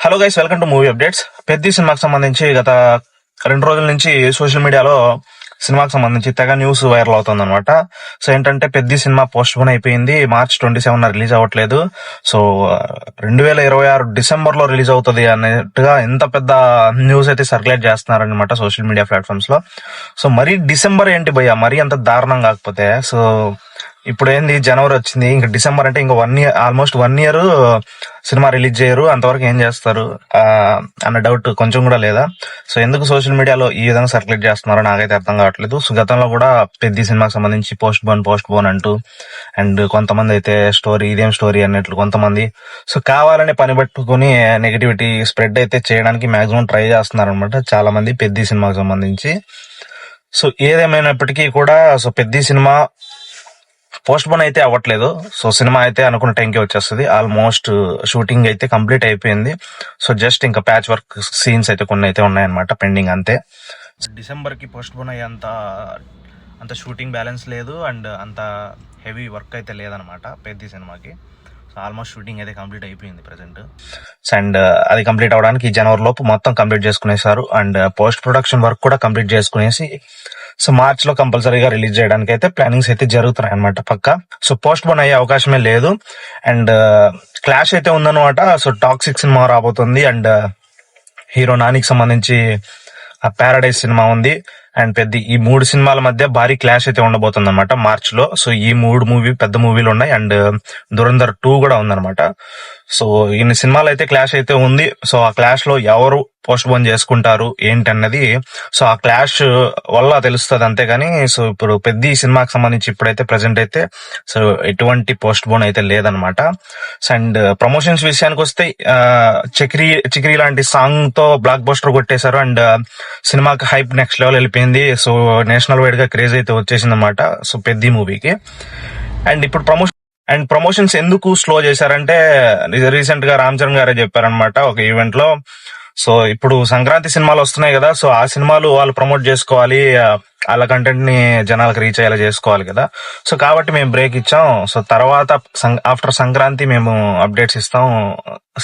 Hello guys welcome to movie updates పెద్ద సినిమాకి సంబంధించి గత రెండు రోజుల నుంచి సోషల్ మీడియాలో సినిమాకి సంబంధించి తెగ న్యూస్ వైరల్ అవుతుంది అనమాట సో ఏంటంటే పెద్ద సినిమా పోస్ట్ పోన్ అయిపోయింది. మార్చ్ ట్వంటీ సెవెన్ రిలీజ్ అవ్వట్లేదు. సో రెండు వేల ఇరవై ఆరు డిసెంబర్లో రిలీజ్ అవుతుంది అన్నట్టుగా ఎంత పెద్ద న్యూస్ అయితే సర్క్యులేట్ చేస్తున్నారనమాట సోషల్ మీడియా ప్లాట్ఫామ్స్లో సో మరీ డిసెంబర్ ఏంటి భయ్య? మరీ అంత దారుణం కాకపోతే సో ఇప్పుడు ఏంది జనవరి వచ్చింది. ఇంకా డిసెంబర్ అంటే ఇంకా one year almost one year cinema release చేయరు. అంతవరకు ఏం చేస్తారు? అన్న డౌట్ కొంచెం కూడా లేదా? సో ఎందుకు సోషల్ మీడియాలో ఈ విధంగా సర్క్యులేట్ చేస్తున్నారో నాకైతే అర్థం కావట్లేదు. సో గతంలో కూడా పెద్ద సినిమాకి సంబంధించి పోస్ట్ బోన్ పోస్ట్ బోన్ అంటూ అండ్ కొంతమంది అయితే స్టోరీ ఇదేం స్టోరీ అన్నట్లు కొంతమంది. సో కావాలని పని పట్టుకుని నెగిటివిటీ స్ప్రెడ్ అయితే చేయడానికి మాక్సిమం ట్రై చేస్తున్నారు అనమాట చాలా మంది పెద్ద సినిమాకి సంబంధించి. సో ఏదేమైనప్పటికీ కూడా సో పెద్ద సినిమా పోస్ట్ పోన్ అయితే అవ్వట్లేదు. సో సినిమా అయితే అనుకున్న టైంకి వచ్చేస్తుంది. ఆల్మోస్ట్ షూటింగ్ అయితే కంప్లీట్ అయిపోయింది. సో జస్ట్ ఇంకా ప్యాచ్ వర్క్ సీన్స్ అయితే కొన్ని అయితే ఉన్నాయన్నమాట పెండింగ్ అంతే. డిసెంబర్కి పోస్ట్ పోన్ అయ్యేంత అంత షూటింగ్ బ్యాలెన్స్ లేదు అండ్ అంత హెవీ వర్క్ అయితే లేదనమాట పెద్ద సినిమాకి. సో ఆల్మోస్ట్ షూటింగ్ అయితే కంప్లీట్ అయిపోయింది ప్రజెంట్ అండ్ అది కంప్లీట్ అవడానికి జనవరి లోపు మొత్తం కంప్లీట్ చేసుకునేసారు అండ్ పోస్ట్ ప్రొడక్షన్ వర్క్ కూడా కంప్లీట్ చేసుకునేసి సో మార్చ్లో కంపల్సరీగా రిలీజ్ చేయడానికి అయితే ప్లానింగ్స్ అయితే జరుగుతున్నాయి అనమాట పక్క. సో పోస్ట్ పోన్ అయ్యే అవకాశమే లేదు. అండ్ క్లాష్ అయితే ఉందన్నమాట. సో టాక్సిక్ సినిమా రాబోతుంది. అండ్ హీరో నానికి సంబంధించి ఆ పారాడైజ్ సినిమా ఉంది. అండ్ పెద్ద ఈ మూడు సినిమాల మధ్య భారీ క్లాష్ అయితే ఉండబోతుంది అనమాట మార్చ్లో సో ఈ మూడు మూవీ పెద్ద మూవీలు ఉన్నాయి. అండ్ దురంధర్ టూ కూడా ఉందన్నమాట. సో ఇన్ని సినిమాలు అయితే క్లాష్ అయితే ఉంది. సో ఆ క్లాష్లో ఎవరు పోస్ట్ పోన్ చేసుకుంటారు ఏంటి అన్నది సో ఆ క్లాష్ వల్ల తెలుస్తుంది అంతేగాని సో ఇప్పుడు పెద్ద ఈ సినిమాకి సంబంధించి ఇప్పుడైతే ప్రెసెంట్ అయితే సో ఎటువంటి పోస్ట్ పోన్ అయితే లేదనమాట అండ్ ప్రమోషన్స్ విషయానికి వస్తే చక్రీ చక్రీ లాంటి సాంగ్తో బ్లాక్ బస్టర్ కొట్టేశారు. అండ్ సినిమాకి హైప్ నెక్స్ట్ లెవెల్ వెళ్ళిపోయింది. సో నేషనల్ వైడ్గా క్రేజ్ అయితే వచ్చేసింది అనమాట సో పెద్ద మూవీకి. అండ్ ఇప్పుడు ప్రమోషన్ అండ్ ప్రమోషన్స్ ఎందుకు స్లో చేశారంటే రీసెంట్గా రామ్ చరణ్ గారే చెప్పారనమాట ఒక ఈవెంట్లో సో ఇప్పుడు సంక్రాంతి సినిమాలు వస్తున్నాయి కదా సో ఆ సినిమాలు వాళ్ళు ప్రమోట్ చేసుకోవాలి వాళ్ళ కంటెంట్ని జనాలకు రీచ్ అయ్యేలా చేసుకోవాలి కదా. సో కాబట్టి మేము బ్రేక్ ఇచ్చాం. సో తర్వాత ఆఫ్టర్ సంక్రాంతి మేము అప్డేట్స్ ఇస్తాం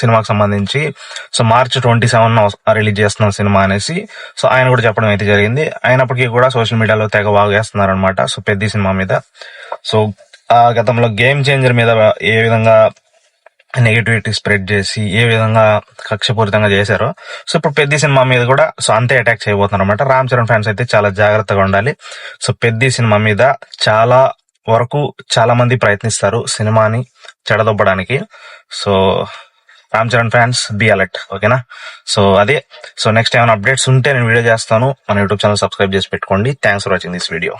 సినిమాకి సంబంధించి. So March twenty seven release చేస్తున్నాం సినిమా అనేసి. సో ఆయన కూడా చెప్పడం అయితే జరిగింది. అయినప్పటికీ కూడా సోషల్ మీడియాలో తెగ వాగేస్తున్నారు అనమాట సో పెద్ద సినిమా మీద. సో ఆ గతంలో గేమ్ చేంజర్ మీద ఏ విధంగా నెగిటివిటీ స్ప్రెడ్ చేసి ఏ విధంగా కక్షపూరితంగా చేశారో. సో ఇప్పుడు పెద్ద సినిమా మీద కూడా సో అంతే అటాక్ చేయబోతున్నారు అనమాట రామ్ చరణ్ ఫ్యాన్స్ అయితే చాలా జాగ్రత్తగా ఉండాలి. సో పెద్ద సినిమా మీద చాలా వరకు చాలా మంది ప్రయత్నిస్తారు సినిమాని చెడదొబ్బడానికి. So Ram Charan fans be alert ఓకేనా సో అదే. సో నెక్స్ట్ ఏమైనా అప్డేట్స్ ఉంటే నేను వీడియో చేస్తాను. మన యూట్యూబ్ ఛానల్ సబ్స్క్రైబ్ చేసి పెట్టుకోండి. Thanks for watching this video